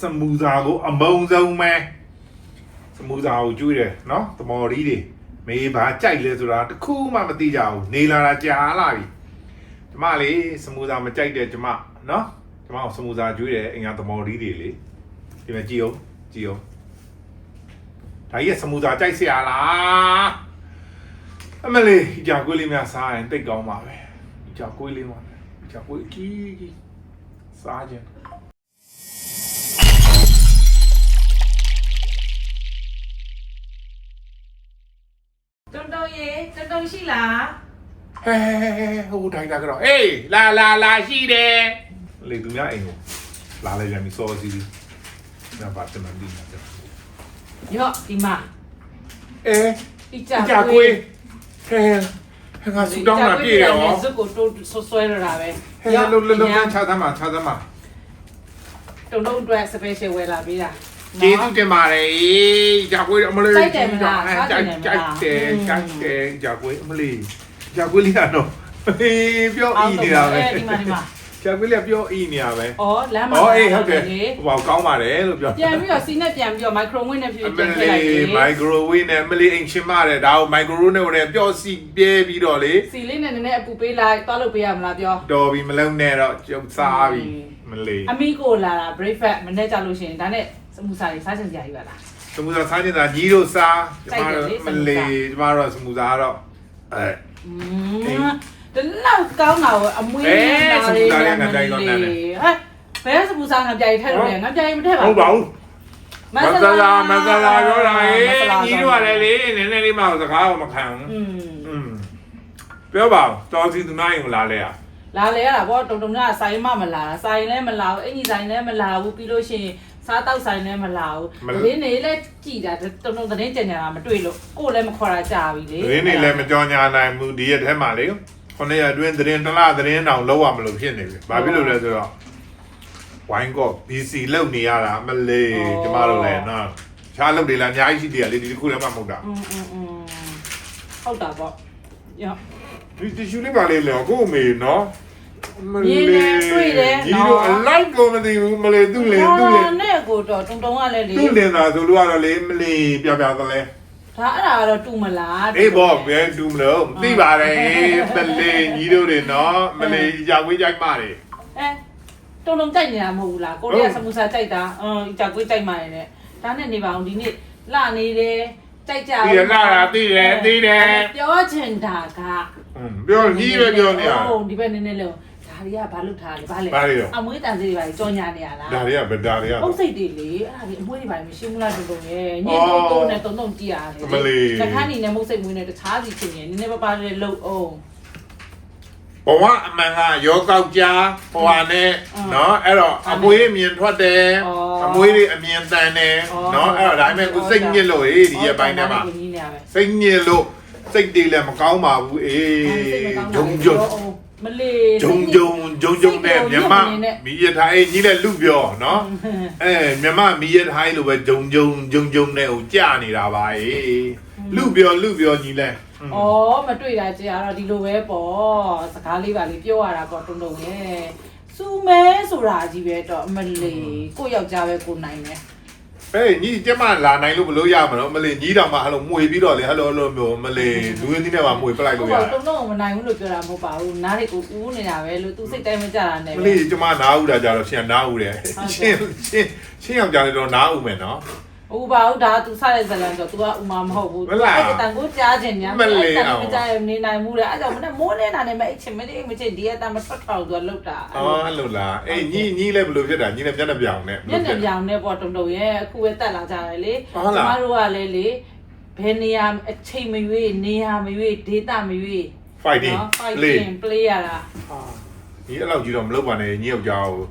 စမူစာကိုအမုံဆုံးပဲစမူစာကိုကျွေးတယ်နော်တမော်ရီးတွေမေးဘာကြိုက်လဲဆိုတာတခုမှမသိကြဘူးနေလာတာကြာလာပြီကျမလေးစမူစာမကြိုက်တယ်ကျမနော်ကျမကိုစမူစာကျွေးတယ်အင်္ဂါတမော်ရီးတွေလေဒီမှာကြည့်အောင်ကြည့်အောင်ဒါကြီးကစမူစာကြိုက်စရာလားအမလေးဒီကြောက်ကွေးလေးများစားရင်တိတ်ကောင်းပါပဲဒီကြောက်ကွေးလေးမှာဒီကြောက်ကွေးကြီးကြီးစားခြင်း တုံတုံရှိလားဟဲဟိုထိုင်တာကတော့အေးလာလာလာရှိတယ်လေသူများအိမ်ကိုလာလိုက်ပြန်ပြီစောစီးညပါတမန်ဒီမှာတဲ့ရော့ဒီမှာအဲဒီကြာကွေးဟဲဟဲငါဆူတောင်းတာပြည့်ရောဇုတ်ကိုတိုးဆွဆွဲရတာပဲဟဲလုံးလုံးလုံးချာသမ်းမှာချာသမ်းမှာတုံတုံအတွက် special ဝယ်လာပေးတာ ကျေးဇူးတင်ပါတယ်ကြာကွေးအမလေးစိုက်တယ်မလားစိုက်တယ်စိုက်တယ်စိုက်တယ်ကြာကွေးအမလေးကြာကွေးလေးကတော့အေးပြောအီနေတာပဲဒီမှာဒီမှာကြာကွေးလေးပြောအီနေတာပဲဩလမ်းမှာဩအေးဟုတ်တယ်ဟောကောင်းပါတယ်လို့ပြောပြန်ပြီးတော့စီနဲ့ပြန်ပြီးတော့မိုက်ခရိုဝေ့နဲ့ပြန်ပြန်ထည့်လိုက်လေမိုက်ခရိုဝေ့နဲ့အမလေးအိမ်ချင်းမတယ်ဒါကိုမိုက်ခရိုနဲ့ဝင်ပျော့စီပြဲပြီးတော့လေစီလေးနဲ့နည်းနည်းအပူပေးလိုက်သွားလို့ပေးရမလားပြောတော်ပြီမလုံးနဲ့တော့ကျုပ်စားပြီမလေးအမိကိုလာတာ breakfast မနေ့ကြလို့ရှိရင်ဒါနဲ့ မူစာတွေစားချင်ကြရည်ပါလား စမူစာစားနေတာညီတို့စား ကြိုက်တယ်လေ မလေးကျမတို့စမူစာကတော့အဲ อืมတလောက်ကောင်းတာကိုအမွေး အေး နေတာ စမူစာလေးငါကြိုက်ကောင်းတယ် ဟဲ့ဘယ်စမူစာငါကြိုက်ထည့်လို့လဲငါကြိုက်မထည့်ပါ ဟုတ်ပါဘူးမဆလာမဆလာပြောတာဟေး မဆလာ ညီတို့ကလည်းလေနည်းနည်းလေးမှစကားကိုမခံဘူး อืม อืมပြောပါဦးတော်စီသူနိုင်ကိုလာလဲอ่ะ လာလေရတာဗောတုံတုံကဆိုင်မမလာဆိုင်လည်းမလာဘူးအင်ကြီးဆိုင်လည်းမလာဘူးပြီးလို့ရှိရင် စားတောက်ဆိုင်လည်းမလာဘူးသတင်းနေလည်းကြည်တာတုံတုံသတင်းကြင်ညာတာမတွေ့လို့ကိုယ်လည်းမခေါ်တာကြာပြီလေ ရင်းနေလည်းမကြောညာနိုင်ဘူးဒီရက်ထဲမှာလေခုနှစ်ရက်အတွင်းသတင်းတစ်လားသတင်းတောင်လောက်ရမလို့ဖြစ်နေပြီ။ဘာဖြစ်လို့လဲဆိုတော့ဝိုင်းကော့ BC လောက်နေရတာမလေးကျမတို့လည်းနော်။ခြားလောက်တွေလည်းအများကြီးရှိသေးတယ်လေဒီတစ်ခုလည်းမဟုတ်တာ อืมอืมอืมဟုတ်တာဗောရော ။ဒီတ िश ူလေးပါလေလေကို့အမေနော်။ မမြင်နေတွေ့တယ်ဒီလိုနော်အလိုက်ကိုမသိဘူးမလေးသူ့လေသူ့လေဟာနဲ့ကိုတော့တုံတုံကလည်းလေသူ့လင်သာဆိုလို့ကတော့လေမလေးပြပြသလဲဒါအဲ့ဒါကတော့တူမလား။အေးဘောဘယ်တူမလို့မသိပါတယ်မလေးညီတို့တွေနော်မလေးကြာဝေးကြိုက်ပါလေအဲတုံတုံကြိုက်နေတာမဟုတ်ဘူးလားကိုရီးယားစမူစာကြိုက်တာအင်းကြာကွေးကြိုက်မှရတဲ့ဒါနဲ့နေပါအောင်ဒီနေ့လှနေတယ်ကြိုက်ကြသိရလာတာသိတယ်သိတယ်ပြောချင်တာကอืมပြောကြီးပဲပြောနေရဟုတ်ဒီဘက်နည်းနည်းလုံးဒါ တွေကဘာလုပ်ထားလဲဘာလဲဘာတွေရော အမွေးတန်စီတွေဘာတွေကြော်ညာနေရလားဒါတွေကဘယ်ဒါတွေကအုပ်စိတ်တွေလေအဲ့ဒါတွေအမွေးတွေဘာတွေမရှိဘူးလားတုံတုံရဲ့ညင်းတုံတုံနဲ့တုံတုံတီးရတယ်တခါနေနဲ့မုတ်စိတ်မွေးနဲ့တခြားစီချင်းရင်နည်းနည်းပါးပါးလေးလုံအောင်ဘဝအမှန်ကရောကောက်ကြားဟိုဟာနဲ့နော်အဲ့တော့အမွေးအမြင်ထွက်တယ်အမွေးတွေအမြင်တန်တယ်နော်အဲ့တော့ဒါပေမဲ့ကိုစိတ်ညစ်လို့ဟေးဒီရဲ့ပိုင်းထဲမှာစိတ်ညစ်လို့စိတ်တွေလည်းမကောင်းပါဘူးအေးဂျုံဂျုံ မလေးဂျုံဂျုံဂျုံဂျုံနဲ့မြမမီရထိုင်ကြီးလည်းလူပြောနော်အဲမြမမီရထိုင်လိုပဲဂျုံဂျုံဂျုံဂျုံနဲ့ဟိုကြာနေတာပါเอလူပြောလူပြောညီလဲဩမတွေ့တာကြာတော့ဒီလိုပဲပေါ့စကားလေးပါလေးပြောရတာပေါ့တုံတုံရဲ့စူမဲဆိုတာကြီးပဲတော့မလေးကိုယောက်ျားပဲကိုနိုင်တယ် အေးညီကျမလာနိုင်လို့ဘလို့ရမလို့မလေးညီတောင်မှဟလိုမှွေပြီးတော့လေဟလိုလိုမျိုးမလေးလူရင်းသီးနဲ့မှမှွေပလိုက်လို့ရဟုတ်တာပါတုံတုံမနိုင်ဘူးလို့ပြောတာမဟုတ်ပါဘူးနားတွေကိုဦးနေတာပဲလို့သူစိတ်တိုင်းမကြတာနဲ့မပဲလေးကျမနားဦးတာကြတော့ရှင်နားဦးတယ်ရှင်ရှင်ရှင်ယောက်ျားလေးတော့နားဦးမယ်နော် ဥပါဥဒါသူစတဲ့ဇလန်ဆိုတော့ तू ကဥမာမဟုတ်ဘူးအဲ့ဒီတန်ကိုကြားခြင်းများမလဲအဲ့ဒါမကြားရင်နေနိုင်မှုလေအဲ့ကြောင့်မနဲ့မိုးနေတာနဲ့မအိတ်ချင်မတိအိတ်မချင်ဒီကတန်မထွက်ထွက်သူကလှုပ်တာအော်အဲ့လိုလားအေးညီညီလည်းဘယ်လိုဖြစ်တာညီလည်းမျက်နှာပြောင်နဲ့မျက်နှာပြောင်နဲ့ပေါ့တုံတုံရဲ့အခုပဲတက်လာကြတယ်လေကျမတို့ကလည်းလေဘယ်နေရာအချိန်မရွေးနေရာမရွေးဒေသမရွေး fighting play play ရတာဟာဒီအဲ့လောက်ကြီးတော့မလုပ်ပါနဲ့ညီယောက်ျားကို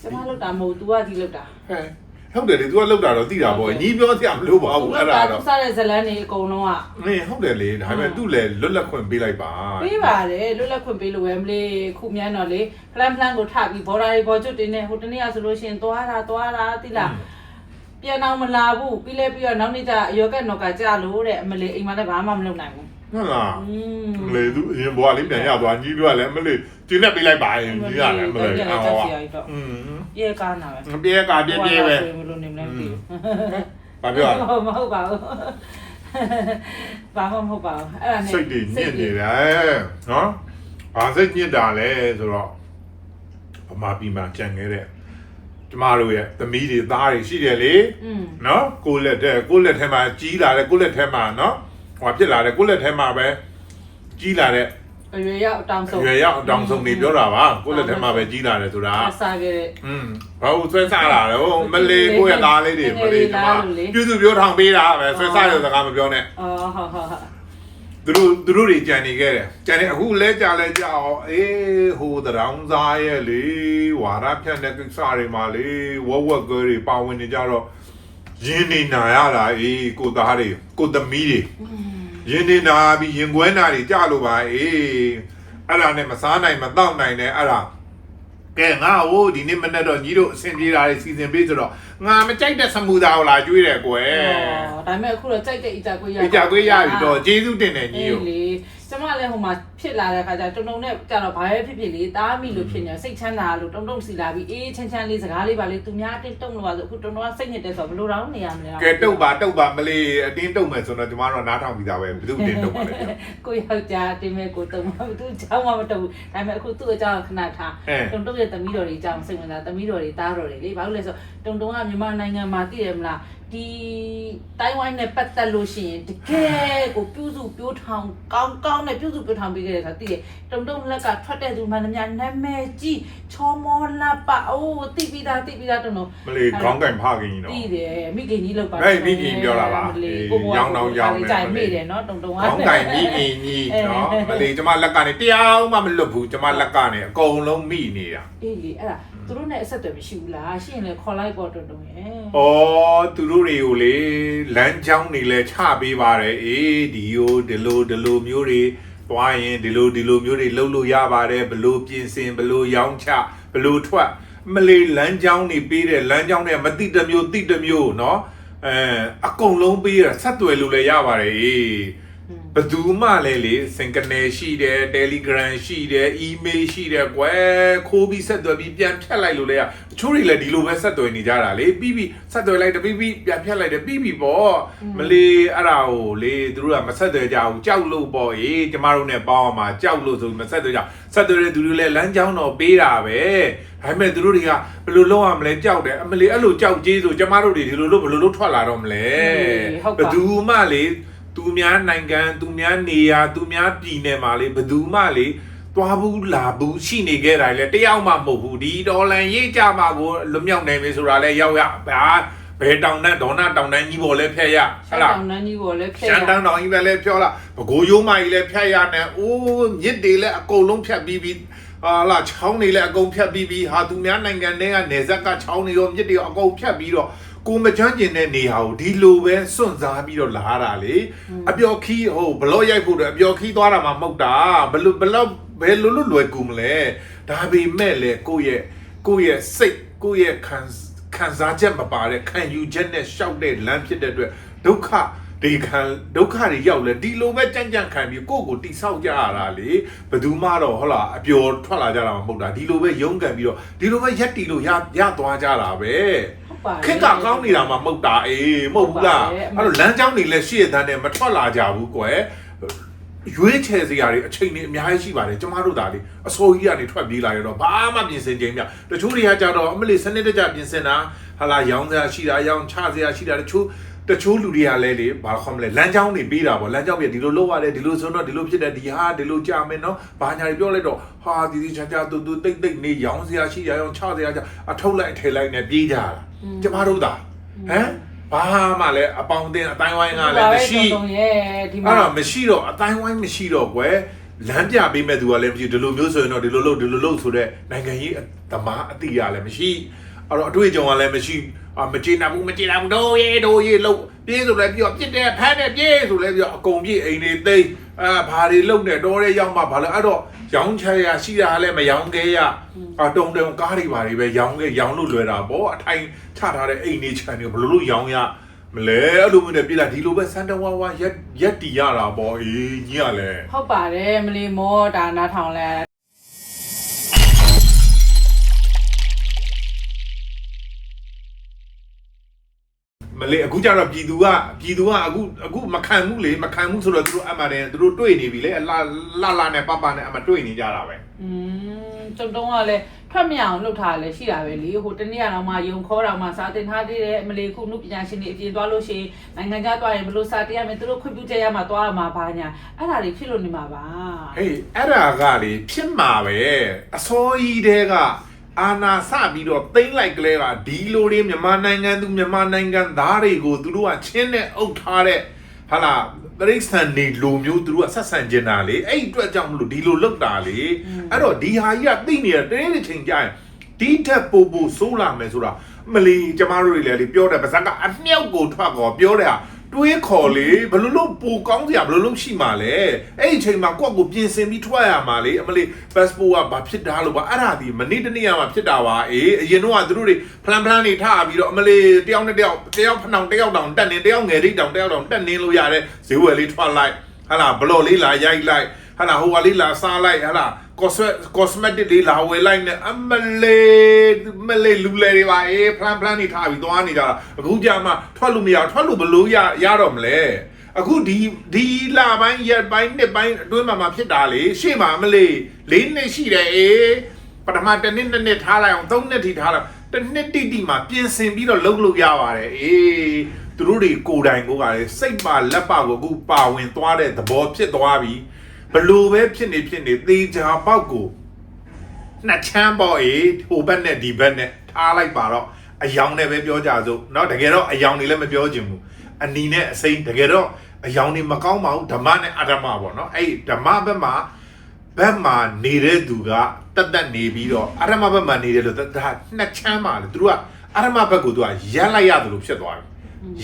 ကျမလုပ်တာမဟုတ် तू ကကြီးလုပ်တာဟဲ့ ဟုတ်တယ်လေ तू ကလောက်တာတော့သိတာပေါ့ညီပြောစရာမလိုပါဘူးအဲ့ဒါတော့စတဲ့ဇလန်းနေအကုန်လုံးကမင်းဟုတ်တယ်လေဒါပေမဲ့သူ့လည်းလွတ်လပ်ခွင့်ပေးလိုက်ပါပေးပါလေလွတ်လပ်ခွင့်ပေးလို့ဝဲမလေးခုမြန်တော့လေဖလန်ဖလန်ကိုထပြီး border တွေပေါ်ကျွတ်တင်းနေဟိုတနေ့ကဆိုလို့ရှိရင်သွားတာသွားတာသိလားပြန်အောင်မလာဘူးပြီးလဲပြီးတော့နောက်နေ့ကျအယောကက်နော်ကကြာလို့တဲ့အမလေးအိမ်မှာလည်းဘာမှမလုပ်နိုင်ဘူးဟုတ်လားမလေးသူအရင်ဘွားလေးပြန်ရသွားညီတို့ကလည်းမလေးကျင်းနဲ့ပေးလိုက်ပါရင်ညီကလည်းမလေးအော်ဟုတ်ပါอืม ရေကားနာပဲပြဲကပြဲပြဲပဲဘယ်လိုနေမလဲမသိဘူးဘာပြောရလဲမဟုတ်ပါဘူးဘာမှမဟုတ်ပါဘူးအဲ့ဒါနဲ့စိတ်တွေညစ်နေတယ်နော်ဘာစိတ်ညစ်တာလဲဆိုတော့ဗမာပြည်မှာကြံခဲ့တဲ့ကျမတို့ရဲ့သမီးတွေသားတွေရှိတယ်လေอืมနော်ကိုယ့်လက်ထဲကိုယ့်လက်ထဲမှာကြီးလာတယ်ကိုယ့်လက်ထဲမှာနော်ဟိုဖြစ်လာတယ်ကိုယ့်လက်ထဲမှာပဲကြီးလာတဲ့ အရွယ်ရောက်အတောင်ဆုံးရွယ်ရောက်အတောင်ဆုံးနေပြောတာပါကိုယ့်လက်ထဲမှာပဲကြီးလာတယ်ဆိုတာအစားခဲ့တဲ့อืมဘာလို့ဆွဲစားလာလဲဟိုမလေးကိုယ့်ရဲ့သားလေးတွေမလေးကျမလေပြုစုပြောထောင်ပေးတာပဲဆွဲစားရတဲ့စကားမပြောနဲ့အော်ဟုတ်ဟုတ်ဟုတ်သူတို့သူတို့တွေကြံနေခဲ့တယ်ကြံနေအခုလဲကြလဲကြအောင်အေးဟိုတရောင်းစားရဲ့လေဝါရဖြန့်တဲ့ကိစ္စတွေမှာလေဝက်ဝက်ကွဲတွေပါဝင်နေကြတော့ရင်းနေနာရတာအေးကိုသားတွေကိုသမီးတွေ ရင်းနေနာပြီးရင်ခွဲနာတွေကြလို့ပါအေးအဲ့ဒါနဲ့မစားနိုင်မတော့နိုင်နဲ့အဲ့ဒါကဲငါဟိုဒီနေ့မနေ့တော့ညီတို့အဆင်ပြေတာတွေစီစဉ်ပေးဆိုတော့ငါမကြိုက်တဲ့စမူတာကိုလာကျွေးတယ်ကွယ်အော်ဒါပေမဲ့အခုတော့ကြိုက်တဲ့အီတာကိုရဒီကြကွေးရပြီတော့ကျေးဇူးတင်တယ်ညီအေးတို့လေ ကျမလည်းဟိုမှာဖြစ်လာတဲ့အခါကျတုံတုံနဲ့ကြတော့ဘာပဲဖြစ်ဖြစ်လေတားမိလို့ဖြစ်နေစိတ်ချမ်းသာလို့တုံတုံစီလာပြီးအေးချမ်းချမ်းလေးစကားလေးပါလေသူများတက်တုံလို့ပါဆိုအခုတုံတုံကစိတ်ညစ်တယ်ဆိုတော့ဘယ်လိုတော့နေရမလဲကဲတုတ်ပါတုတ်ပါမလေးအတင်းတုတ်မယ်ဆိုတော့ကျမတို့နားထောင်ပြီးသားပဲဘယ်သူတင်တုတ်ပါလဲကိုယောက်ျားတင်မဲ့ကိုတုံမဘူးသူကြောင်းမမတုံဘူးဒါပေမဲ့အခုသူ့အကြောင်းခဏထားတုံတုံရဲ့သမီးတော်တွေအကြောင်းစိတ်ဝင်စားသမီးတော်တွေတားတော်တွေလေဘာလို့လဲဆိုတော့တုံတုံကမြန်မာနိုင်ငံမှာသိရမလား ဒီတိုင်းဝိုင်းနဲ့ပတ်သက်လို့ရှိရင်တကယ်ကိုပြုစုပြိုးထောင်ကောင်းကောင်းနဲ့ပြုစုပြိုးထောင်ပေးခဲ့တယ်ဆိုတာတည်ရတုံတုံလက်ကထွက်တဲ့သူမှန်သမျှနာမည်ကြီးချောမောလာပါအိုးတိပိတာတိပိတာတုံတုံမလေးခေါင်းကင်ဖခင်ကြီးနော်တည်တယ်မိခင်ကြီးလောက်ပါဟဲ့မိခင်ပြောတာပါမလေးအေးကိုဘောရောင်းတော့ရောင်းတယ်ကြိုင်မိတယ်နော်တုံတုံကခေါင်းကင်မိခင်ကြီးနော်မလေးကျမလက်ကနေတရားမှမလွတ်ဘူးကျမလက်ကနေအကုန်လုံးမိနေတာအေးလေအဲ့ဒါ သူတို့နဲ့အဆက်အသွယ်မရှိဘူးလားရှရင်လေခေါ်လိုက်ပေါ်တုံတုံရဲ့ ဩသူတို့တွေကိုလေလမ်းကြောင်းတွေလဲချပေးပါတယ်အေးဒီယိုဒီလိုဒီလိုမျိုးတွေသွားရင်ဒီလိုဒီလိုမျိုးတွေလှုပ်လို့ရပါတယ်ဘလို့ပြင်ဆင်ဘလို့ရောင်းချဘလို့ထွက်မလေးလမ်းကြောင်းတွေပေးတယ်လမ်းကြောင်းတွေမတိတစ်မျိုးတိတစ်မျိုးเนาะအဲအကုန်လုံးပေးရဆက်သွယ်လို့လည်းရပါတယ်အေး ဘယ်သူမှလည်းလေစင်ကနေရှိတယ် Telegram ရှိတယ် email ရှိတယ်ကွယ်ခိုးပြီးဆက်သွယ်ပြီးပြန်ဖြတ်လိုက်လို့လေတချို့တွေလည်းဒီလိုပဲဆက်သွယ်နေကြတာလေပြီးပြီးဆက်သွယ်လိုက်တယ်ပြီးပြီးပြန်ဖြတ်လိုက်တယ်ပြီးပြီးပေါ့မလေးအဲ့ဒါကိုလေသူတို့ကမဆက်သွယ်ကြဘူးကြောက်လို့ပေါ့အေးကျမတို့ ਨੇ ပေါင်းအောင်မှာကြောက်လို့ဆိုပြီးမဆက်သွယ်ကြဆက်သွယ်တဲ့သူတွေလည်းလမ်းကြောင်းတော့ပေးတာပဲဒါပေမဲ့သူတို့တွေကဘယ်လိုလုပ်ရမလဲကြောက်တယ်အမလေးအဲ့လိုကြောက်ကြီးဆိုကျမတို့တွေဒီလိုလုပ်ဘယ်လိုလုပ်ထွက်လာတော့မလဲဘယ်သူမှလေ သူများနိုင်ငံသူများနေရာသူများပြည်နယ်မှာလေဘယ်သူမှလေသွားဘူးလာဘူးရှိနေခဲ့တာလေတယောက်မှမဟုတ်ဘူးဒီဒေါ်လန်ရေးကြမှာကိုလွတ်မြောက်နိုင်ပြီဆိုတာလဲရောက်ရဘာဘယ်တောင်တန်းဒေါနာတောင်တန်းကြီးပေါ်လဲဖျက်ရဟဆက်လားတောင်နှန်းကြီးကိုလည်းဖျက်ရှမ်းတန်းတော်ကြီးပဲလဲဖြောလာဘကိုးရိုးမကြီးလဲဖြတ်ရနဲ့အိုးမြစ်တွေလဲအကုန်လုံးဖြတ်ပြီးပြီးဟာလာချောင်းတွေလဲအကုန်ဖြတ်ပြီးပြီးဟာသူများနိုင်ငံတွေကနေဇက်ကချောင်းတွေရောမြစ်တွေရောအကုန်ဖြတ်ပြီးတော့ ကိုမချမ်းကျင်တဲ့နေဟာကိုဒီလိုပဲစွန့်စားပြီးတော့လာရတာလေအပျော်ခီးဟိုဘလော့ရိုက်ဖို့တော့အပျော်ခီးသွားတာမှမဟုတ်တာဘလို့ဘလို့ဘယ်လိုလွတ်လွယ်ကူမလဲဒါပေမဲ့လေကိုယ့်ရဲ့ကိုယ့်ရဲ့စိတ်ကိုယ့်ရဲ့ခံခံစားချက်မပါတဲ့ခံယူချက်နဲ့ရှောက်တဲ့လမ်းဖြစ်တဲ့အတွက်ဒုက္ခဒီခံဒုက္ခတွေရောက်လဲဒီလိုပဲကြံ့ကြံ့ခံပြီးကိုယ့်ကိုတိဆောက်ကြရတာလေဘယ်သူမှတော့ဟုတ်လားအပျော်ထွက်လာကြတာမှမဟုတ်တာဒီလိုပဲရုန်းကန်ပြီးတော့ဒီလိုပဲရက်တီလို့ရရသွားကြတာပဲဟုတ် ပါတယ်ခက်ကကောင်းနေတာမှမဟုတ်တာအေးမဟုတ်ဘူးလားဟုတ်ပါတယ်အဲ့တော့လမ်းကြောင်းတွေလည်းရှေ့တန်းနဲ့မထွက်လာကြဘူးကွယ်ရွေးချယ်စရာတွေအချိန်တွေအများကြီးရှိပါတယ်ကျမတို့ဒါလေအစိုးရကနေထွက်ပြေးလာရတော့ဘာမှပြင်ဆင်ခြင်းမြတချို့တွေကကြတော့အမလီစနစ်တကျပြင်ဆင်တာဟာလာရောင်းစရာရှိတာရောင်းချစရာရှိတာတချို့တချို့လူတွေကလည်းလေဘာခေါ်မလဲလမ်းကြောင်းတွေပေးတာပေါ့လမ်းကြောင်းပြဒီလိုလုပ်ရတယ်ဒီလိုဆိုတော့ဒီလိုဖြစ်တယ်ဒီဟာဒီလိုကြာမယ်နော်ဘာညာတွေပြောလိုက်တော့ဟာဒီဒီချာချာတူတူတိတ်တိတ်နေရောင်းစရာရှိရရောင်းချစရာကြအထုတ်လိုက်ထဲလိုက်နဲ့ပြေးကြတာ ကျမတို့ဒါဟမ်ဘာမှလည်းအပေါင်းအသင်းအတိုင်းဝိုင်းကလည်းမရှိတုံရဲ့ဒီမှာအဲ့တော့မရှိတော့အတိုင်းဝိုင်းမရှိတော့ကွယ်လမ်းပြပေးမဲ့သူကလည်းမရှိဒီလိုမျိုးဆိုရင်တော့ဒီလိုလုပ်ဒီလိုလုပ်ဆိုတော့နိုင်ငံရေးသမားအတိအရလည်းမရှိအဲ့တော့အတွေ့အကြုံကလည်းမရှိအာမကျေနပ်ဘူးမကျေနပ်ဘူးတို့ရေတို့ရေလို့ပြေးဆိုလည်းပြောပြစ်တယ်ဖမ်းတယ်ပြေးဆိုလည်းပြောအကုန်ပြေးအိမ်တွေသိမ်းအာဘာတွေလုပ်နေတော့ရဲရောက်မှဘာလဲအဲ့တော့ ရောင်းချရရှိတာလည်းမရောင်းခဲ့ရအတုံတုံကားတွေဘာတွေပဲရောင်းခဲ့ရောင်းလို့လွယ်တာပေါ့အထိုင်ချထားတဲ့အိမ်တွေခြံတွေဘယ်လိုလုပ်ရောင်းရမလဲအဲ့လိုမျိုးနဲ့ပြေးလာဒီလိုပဲစန်တဝါဝါရက်ရက်တီရတာပေါ့အေးညီကလည်းဟုတ်ပါတယ်မလီမောဒါနာထောင်လဲ လေးအခုကျတော့ပြည်သူကပြည်သူကအခုအခုမခံဘူးလေမခံဘူးဆိုတော့သူတို့အမှန်တည်းသူတို့တွေ့နေပြီလေအလာလာလာနဲ့ပပနဲ့အမှတွေ့နေကြတာပဲอืมတုံတုံကလည်းထွက်မရအောင်လုပ်ထားလဲရှိတာပဲလေဟိုတနေ့ကတော့မှယုံခေါ်တော့မှစာတင်ထားသေးတယ်မလီခုနုပညာရှင်တွေအပြင်သွားလို့ရှိရင်နိုင်ငံခြားသွားရင်ဘယ်လိုစာတင်ရမလဲသူတို့ခွင့်ပြုချက်ရမှသွားရမှာဘာညာအဲ့ဒါတွေဖြစ်လို့နေမှာပါဟေးအဲ့ဒါကလေဖြစ်မှာပဲအစောကြီးတဲက အာနာစပြီးတော့သိမ့်လိုက်ကလေးကဒီလိုတွေမြန်မာနိုင်ငံသူမြန်မာနိုင်ငံသားတွေကိုသူတို့ကချင်းနဲ့အုပ်ထားတဲ့ဟာလာတရိษံနေလိုမျိုးသူတို့ကဆက်ဆံကျင်တာလေအဲ့ဒီအတွက်ကြောင့်မလို့ဒီလိုလုပ်တာလေအဲ့တော့ဒီဟာကြီးကသိနေတာတနေ့တစ်ချိန်ကြာရင်ဒီထက်ပိုပိုဆိုးလာမယ်ဆိုတာမလီကျမတို့တွေလည်းလေပြောတယ်ပါဇက်ကအမြောက်ကိုထွက်ကောပြောတယ်ဟာ တွေးခေါ်လေဘယ်လိုလုပ်ပူကောင်းစရာဘယ်လိုလုပ်ရှိမှာလဲအဲ့ဒီအချိန်မှာကိုယ့်ကိုပြင်ဆင်ပြီးထွက်ရမှာလေအမလေး passport ကဘာဖြစ်တာလို့ပါအဲ့ဒါဒီမနေ့တနေ့ကမှဖြစ်တာပါအေးအရင်တော့ကသူတို့တွေ plan plan တွေထားပြီးတော့အမလေးတယောက်နဲ့တယောက်တယောက်ဖနှောင်တယောက်တောင်တက်နေတယောက်ငယ်လေးတောင်တယောက်တောင်တက်နေလို့ရတယ်ဈေးဝယ်လေးထွက်လိုက်ဟာလာဘလော့လေးလာရိုက်လိုက်ဟာလာဟိုကလေးလာစားလိုက်ဟာလာ cosmetic cosmetic လေးလာဝယ်လိုက်နဲ့အမလေးမလေးလူလေတွေပါအေး plan plan တွေထားပြီးသွားနေကြတာအခုကြာမှထွက်လို့မရထွက်လို့ဘလို့ရရတော့မလဲအခုဒီဒီလာပိုင်းရက်ပိုင်းနှစ်ပိုင်းအတွင်းမှာမှဖြစ်တာလေရှေ့မှာမလေးလေးနှစ်ရှိတယ်အေးပထမတစ်နှစ်နှစ်နှစ်ထားလိုက်အောင်သုံးနှစ်ထိထားလိုက်တစ်နှစ်တိတိမှာပြင်ဆင်ပြီးတော့လုပ်လို့ရပါတယ်အေးသူတို့တွေကိုယ်တိုင်ကိုကလည်းစိတ်ပါလက်ပါကိုအခုပါဝင်သွားတဲ့သဘောဖြစ်သွားပြီ ဘလို့ပဲဖြစ်နေဖြစ်နေသေချာပေါက်ကို နှစ်ချမ်းပေါ့အေးဟိုဘက်နဲ့ဒီဘက်နဲ့ထားလိုက်ပါတော့အယောင်နဲ့ပဲပြောကြစို့เนาะတကယ်တော့အယောင်တွေလည်းမပြောချင်ဘူးအနီနဲ့အစိမ့်တကယ်တော့အယောင်တွေမကောင်းပါဘူးဓမ္မနဲ့အဓမ္မပေါ့เนาะအဲ့ဓမ္မဘက်မှာဘက်မှာနေတဲ့သူကတက်တက်နေပြီးတော့အဓမ္မဘက်မှာနေတယ်လို့ဒါနှစ်ချမ်းပါလေသူတို့ကအဓမ္မဘက်ကိုသူကရက်လိုက်ရတယ်လို့ဖြစ်သွားပြီ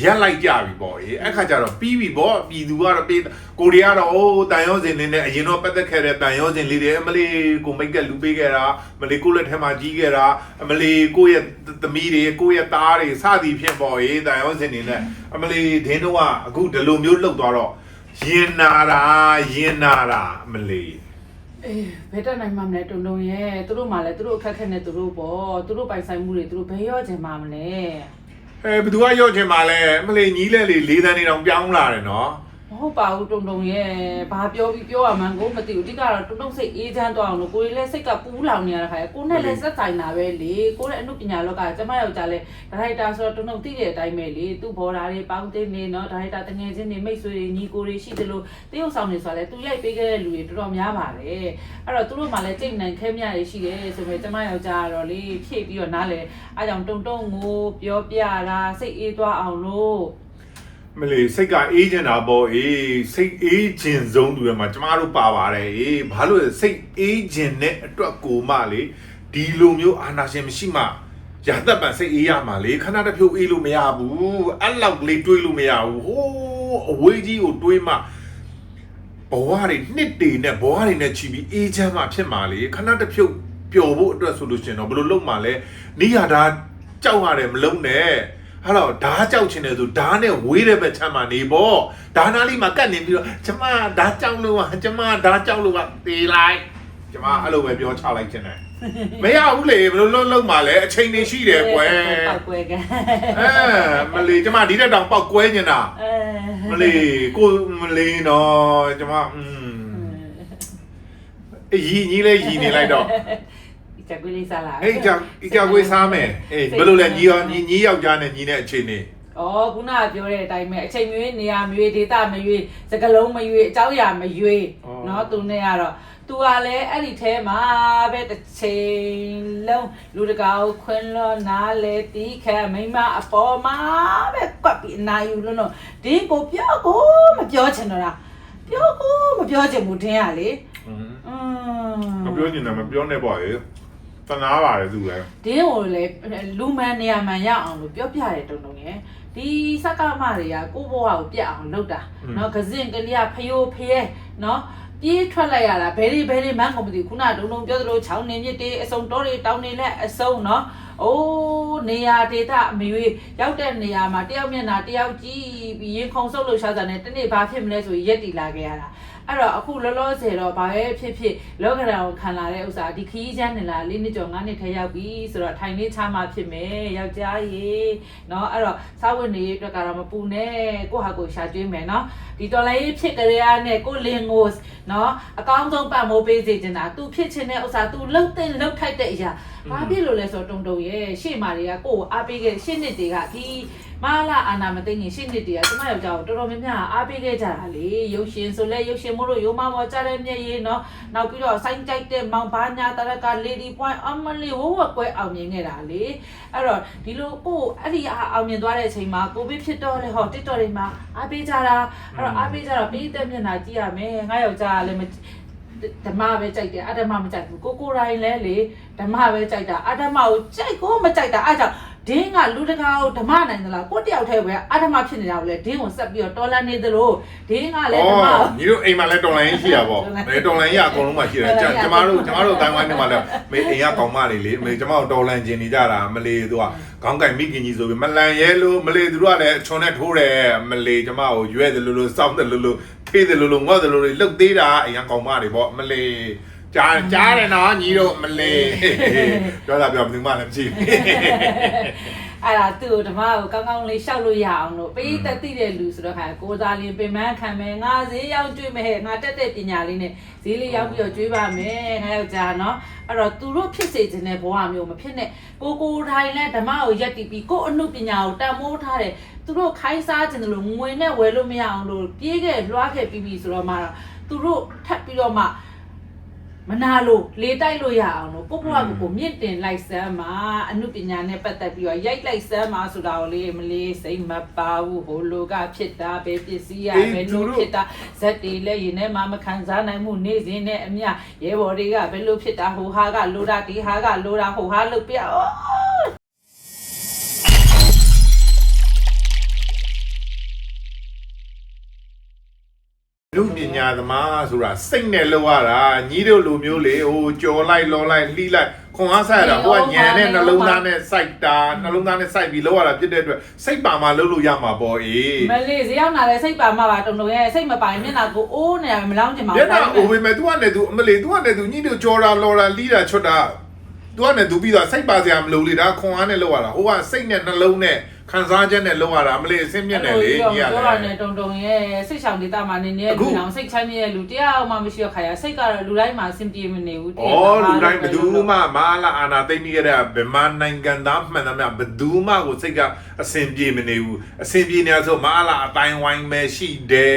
ရက်လိုက်ကြပြီပေါ့အေးအဲ့ခါကျတော့ပြီးပြီပေါ့ပြည်သူကတော့ပြီးကိုရီးယားတော့အိုးတန်ရောစင်လေးနဲ့အရင်တော့ပတ်သက်ခဲ့တဲ့တန်ရောစင်လေးတွေအမလေးကိုမိတ်ကလူပေးခဲ့တာအမလေးကိုလက်ထဲမှာကြီးခဲ့တာအမလေးကိုရဲ့သမီးတွေကိုရဲ့သားတွေစသည်ဖြင့်ပေါ့အေးတန်ရောစင်နေနဲ့အမလေးဒင်းတော့ကအခုဒီလိုမျိုးလှုပ်သွားတော့ရင်နာတာရင်နာတာအမလေးအေးဘယ်တက်နိုင်မှမလဲတုံတုံရဲ့သူတို့မှလည်းသူတို့အခက်ခက်နဲ့သူတို့ပေါ့သူတို့ပိုင်ဆိုင်မှုတွေသူတို့ဘယ်ရော့ချင်မှမလဲ အဲဘယ်သူကရော့ချင်ပါလဲအမလေးညီးလဲလေလေးတန်းနေတော့ပြောင်းလာတယ်နော် မဟုတ်ပါဘူးတုံတုံရဲ့ဘာပြောပြီးပြောရမှန်းကိုမသိဘူးအဓိကတော့တုံတုံစိတ်အေးချမ်းသွားအောင်လို့ကိုယ်လည်းစိတ်ကပူးလောင်နေရတဲ့ခါကိုနဲ့လည်းစက်ဆိုင်တာပဲလေကိုနဲ့အမှုပညာလောကကျမယောက်ျားလဲဒါရိုက်တာဆိုတော့တုံတုံသိတဲ့အတိုင်းပဲလေသူ့ဘော်ဓာတွေပေါင်းသိနေနော်ဒါရိုက်တာတငယ်ချင်းတွေမိတ်ဆွေတွေညီကိုတွေရှိသလိုတရုပ်ဆောင်တွေဆိုတော့လေသူရိုက်ပေးခဲ့တဲ့လူတွေတော်တော်များပါတယ်အဲ့တော့သူတို့မှလည်းကြိတ်နိုင်ခဲမြတွေရှိတယ်ဆိုပေမဲ့ကျမယောက်ျားကတော့လေဖြည့်ပြီးတော့နားလေအားကြောင့်တုံတုံကိုပြောပြတာစိတ်အေးသွားအောင်လို့ မလေးစိတ်ကအေးချင်တာပေါ့အေးစိတ်အေးချင်ဆုံးသူတွေမှာကျမတို့ပါပါတယ်အေးဘာလို့လဲစိတ်အေးချင်တဲ့အတွက်ကိုမှလေဒီလိုမျိုးအာနာရှင်မရှိမှရသက်ပံစိတ်အေးရမှာလေခဏတစ်ဖြုတ်အေးလို့မရဘူးအဲ့လောက်ကလေးတွေးလို့မရဘူးဟိုးအဝေးကြီးကိုတွေးမှဘဝတွေနှစ်တေနဲ့ဘဝတွေနဲ့ချီပြီးအေးချမ်းမှဖြစ်မှာလေခဏတစ်ဖြုတ်ပျော်ဖို့အတွက်ဆိုလို့ရှရင်တော့ဘယ်လိုလုပ်မှာလဲနေရတာကြောက်ရတယ်မလုံးနဲ့ အဲ့တော့ဓားကြောက်ချင်တယ်ဆိုဓားနဲ့ဝေးတဲ့ဘက်ချမ်းမှာနေပေါ့ဓားနာလေးမှာကတ်နေပြီးတော့ကျမဓားကြောက်လို့ပါကျမဓားကြောက်လို့ပါတေးလိုက်ကျမအဲ့လိုပဲပြောချလိုက်ချင်တယ်မရဘူးလေဘယ်လိုလုပ်လုပ်မှာလဲအချိန်နေရှိတယ်ကွယ်ပောက်ကွဲကန်အဲမလီကျမဒီတက်တောင်ပောက်ကွဲနေတာအဲမလီကိုမလီနော်ကျမอืมအေးရီညီလေးရီနေလိုက်တော့ ဒီချက်ကွေးလေးစားလာ အေးကြောင်ဒီကြောင်ကိုစားမယ်အေးဘယ်လိုလဲညီရောညီညီယောက်ျားနဲ့ညီနဲ့အချိန်နေ ဩခုနကပြောတဲ့အတိုင်းပဲအချိန်မျိုးနေရာမျိုးဒေတာမရွေးစကလုံးမရွေးအเจ้าရမရွေးเนาะသူနဲ့ကတော့သူကလည်းအဲ့ဒီထဲမှာပဲတစ်ချိန်လုံးလူတကာကိုခွင်းလောနားလေတီးခံမိမအပေါ်မှာပဲကွက်ပြီးအနာယူလို့လို့ဒီကိုပြောကိုမပြောချင်တော့တာပြောကိုမပြောချင်ဘူးတင်းရလေ อืม อืม မပြောချင်တယ်မပြောနဲ့ပေါ့ရေ တနာပါတယ်သူလည်း ဒင်းကိုလည်းလူမှန်နေရာမှန်ရအောင်လို့ပြောပြတယ်တုံတုံရဲ့ဒီစက်ကမတွေကကိုယ့်ဘဝကိုပြတ်အောင်လုပ်တာเนาะကစင်ကလေးကဖယိုဖယဲเนาะပြေးထွက်လိုက်ရတာဘယ်ဒီဘယ်ဒီမှန်းကိုမသိဘူးခုနတုံတုံပြောသလိုချောင်းနေမြစ်တွေအစုံတော်တွေတောင်းနေလက်အစုံเนาะဟ အိုးနေရာဒေတာအမေရောက်တဲ့နေရာမှာတယောက်မျက်နှာတယောက်ကြည့်ပြီးရင်ခုံဆုပ်လို့ရှာကြတယ်တနေ့ဘာဖြစ်မလဲဆိုရက်တီလာခဲ့ရတာ အဲ့တော့အခုလောလောဆယ်တော့ဘာပဲဖြစ်ဖြစ်လောကဓာတ်ကိုခံလာတဲ့ဥစ္စာဒီခီးချမ်းနေလာလေးနှစ်ကျော်ငါးနှစ်ထဲရောက်ပြီဆိုတော့ထိုင်လေးချမှဖြစ်မယ်ယောက်ျားရေเนาะအဲ့တော့စာဝတ်နေရေးအတွက်ကတော့မပူနဲ့ကိုဟာကိုရှာကျွေးမယ်เนาะဒီတော်လိုင်းရေးဖြစ်ကြရတဲ့ကိုလင်ကိုเนาะအကောင်းဆုံးပတ်မိုးပေးစေချင်တာ तू ဖြစ်ချင်တဲ့ဥစ္စာ तू လှုပ်တဲ့လှုပ်ထိုက်တဲ့အရာဘာဖြစ်လို့လဲဆိုတော့တုံတုံရဲ့ရှေ့မာတွေကကိုကိုအားပေးခဲ့ရှေ့နှစ်တွေကဒီ မလာအာနာမသိငင်ရှစ်နှစ်တည်းကကျမယောက်ျားကိုတော်တော်များများအားပေးခဲ့ကြတာလေရုပ်ရှင်ဆိုလဲရုပ်ရှင်မို့လို့ရိုးမပေါ်ကြတဲ့မျက်ရည်နော်နောက်ပြီးတော့စိုင်းကြိုက်တဲ့မောင်ဘာညာတရက lady point အမလေးဝဝကွဲအောင်မြင်ခဲ့တာလေအဲ့တော့ဒီလိုကိုအဲ့ဒီအောင်မြင်သွားတဲ့အချိန်မှာကိုဗစ်ဖြစ်တော့လေဟော TikTok တွေမှာအားပေးကြတာအဲ့တော့အားပေးကြတော့ပေးတဲ့မျက်နှာကြည့်ရမယ်ငါယောက်ျားလည်းဓမ္မပဲကြိုက်တယ်အဓမ္မမကြိုက်ဘူးကိုကိုတိုင်းလဲလေဓမ္မပဲကြိုက်တာအဓမ္မကိုကြိုက်ကိုမကြိုက်တာအဲ့ကြောင့် ဒင်းကလူတကာကိုဓမ္မနိုင်သလားကိုတယောက်တည်းပဲအဓမ္မဖြစ်နေတာကိုလေဒင်းကိုဆက်ပြီးတော့တော်လန်နေသလိုဒင်းကလည်းဓမ္မကို ညီတို့အိမ်မှာလည်းတော်လိုင်းရှိတာပေါ့တော်လိုင်းအဲတော်လိုင်းရအကုန်လုံးမှရှိတယ်ကျတော်လိုင်းရကျမတို့ကျမတို့တိုင်းဝိုင်းထဲမှာလည်းမေအိမ်ကကောင်မလေးလေမေကျမတို့တော်လန်ကျင်နေကြတာမလေးသူကခေါင်းကင်မိခင်ကြီးဆိုပြီးမလန်ရဲလို့မလေးသူတို့ကလည်းချွန်နဲ့ထိုးတယ်မလေးကျမကိုရွဲတယ်လို့လို့စောင်းတယ်လို့လို့ဖေးတယ်လို့လို့ငေါ့တယ်လို့လို့လှုပ်သေးတာအိမ်ကကောင်မတွေပေါ့မလေး ကြားကြားတယ်နော်ညီတို့မလေးပြောတာပြောဘယ်သူမှလည်းမရှိဘူးအဲ့ဒါသူ့ကိုဓမ္မကိုကောင်းကောင်းလေးရှောက်လို့ရအောင်လို့ပိတ်သက်သိတဲ့လူဆိုတော့ခါကိုသားလေးပင်မခံမယ်ငါဈေးရောက်ကျွေးမယ်ဟဲ့ငါတက်တဲ့ပညာလေးနဲ့ဈေးလေးရောက်ပြီးတော့ကျွေးပါမယ်ငါယောက်ျားနော်အဲ့တော့သူတို့ဖြစ်စေခြင်းတဲ့ဘဝမျိုးမဖြစ်နဲ့ကိုကိုထိုင်လဲဓမ္မကိုရက်တီပြီးကိုအမှုပညာကိုတန်မိုးထားတယ်သူတို့ခိုင်းစားခြင်းလို့ငွေနဲ့ဝယ်လို့မရအောင်လို့ပြေးခဲ့လွှားခဲ့ပြီးပြီဆိုတော့မှတော့သူတို့ထပ်ပြီးတော့မှ မနာလို့လေတိုက်လို့ရအောင်လို့ကိုယ့်ဘဝကိုကိုမြင့်တင်လိုက်စမ်းမှာအမှုပညာနဲ့ပတ်သက်ပြီးတော့ရိုက်လိုက်စမ်းမှာဆိုတာကိုလေမလေးစိတ်မပါဘူးဟိုလိုကဖြစ်တာပဲပစ္စည်းရအေးပဲသူလို့တို့ဖြစ်တာဇက်တွေလည်းရင်ထဲမှာမခံစားနိုင်မှုနေစဉ်နဲ့အမြရဲဘော်တွေကဘယ်လိုဖြစ်တာဟိုဟာကလိုတာဒီဟာကလိုတာဟိုဟာလုတ်ပြအိုး လူပညာသမားဆိုတာစိတ်နဲ့လောက်ရတာညီတို့လူမျိုးလေဟိုကြော်လိုက်လော်လိုက်လှိလိုက်ခွန်အားဆက်ရတာဟိုကညံနဲ့နှလုံးသားနဲ့စိုက်တာနှလုံးသားနဲ့စိုက်ပြီးလောက်ရတာဖြစ်တဲ့အတွက်စိတ်ပါမှလှုပ်လို့ရမှာပေါ့အေး မလေးဇေယောက်နာလည်းစိတ်ပါမှာပါတုံတုံရဲ့စိတ်မပိုင်မျက်နှာကိုအိုးနေရမလောင်းချင်ပါ မျက်နှာအိုဝေမဲ့ तू ကလည်း तू အမလေး तू ကလည်း तू ညီတို့ကြော်တာလော်တာလှိတာချွတ်တာ तू ကလည်း तू ပြီးတော့စိတ်ပါစရာမလိုလေဒါခွန်အားနဲ့လောက်ရတာဟိုကစိတ်နဲ့နှလုံးနဲ့ ခံစားချက်နဲ့လောက်ရတာအမလေးအစင်းမြင့်နဲ့လေညီရပြောတတာယ်နဲ့တုံတုံရဲ့စိတ်ဆောင်ဒေတာမှာနေနေလူအောင်စိတ်ချမ်းမြေတဲ့လူတရားမှမရှိရခါရစိတ်ကတော့လူတိုင်းမှာအဆင်ပြေမနေဘူးဩလူတိုင်းဘယ်သူမှမလာအာနာသိမ့်နေကြတဲ့ဗမာနိုင်ငံသားမှန်သမျှဘယ်သူမှကိုစိတ်ကအစင်ပြေမနေဘူးအစင်ပြေနေဆိုမလာအတိုင်းဝိုင်းပဲရှိတယ်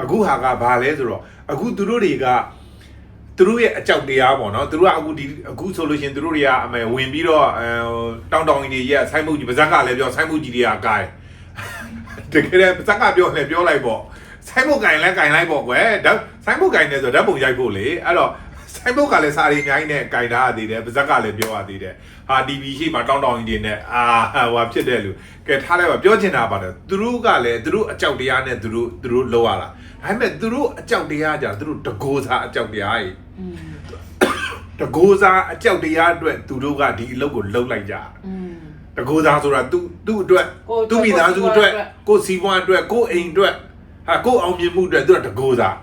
အခုဟာကဘာလဲဆိုတော့အခုသူတို့တွေက သူတို့ရဲ့အကြောက်တရားပေါ့နော်သူတို့ကအခုဒီအခုဆိုလို့ရှိရင်သူတို့တွေကအမေဝင်ပြီးတော့အဲတောင်းတောင်းကြီးတွေရဲ့ဆိုင်းမှုကြီးပါဇက်ကလည်းပြောဆိုင်းမှုကြီးတွေကကိုင်တကယ်လည်းပါဇက်ကပြောလည်းပြောလိုက်ပေါ့ဆိုင်းမှုကင်လည်းကင်လိုက်ပေါ့ကွယ်ဓာတ်ဆိုင်းမှုကင်နေဆိုဓာတ်ပုံရိုက်ဖို့လေအဲ့တော့ဆိုင်ဘုတ်ကလည်းစာရီအများကြီးနဲ့ကြိုင်ထားရသေးတယ်ပါဇက်ကလည်းပြောရသေးတယ်ဟာ TV ရှိမှတောင်းတောင်းကြီးတွေနဲ့အာဟိုဖြစ်တဲ့လူကဲထားလိုက်ပါပြောချင်တာပါတယ်သူတို့ကလည်းသူတို့အကြောက်တရားနဲ့သူတို့သူတို့လောက်ရတာဒါပေမဲ့သူတို့အကြောက်တရားကြသူတို့တကိုးစားအကြောက်တရားကြီး တကိုးစားအကြောက်တရားအတွက်သူတို့ကဒီအလုပ်ကိုလုပ်လိုက်ကြတာတကိုးစားဆိုတာသူသူ့အတွက်သူ့မိသားစုအတွက်ကိုယ်စီးပွားအတွက်ကိုယ်အိမ်အတွက်ဟာကိုယ်အောင်မြင်မှုအတွက်သူကတကိုးစား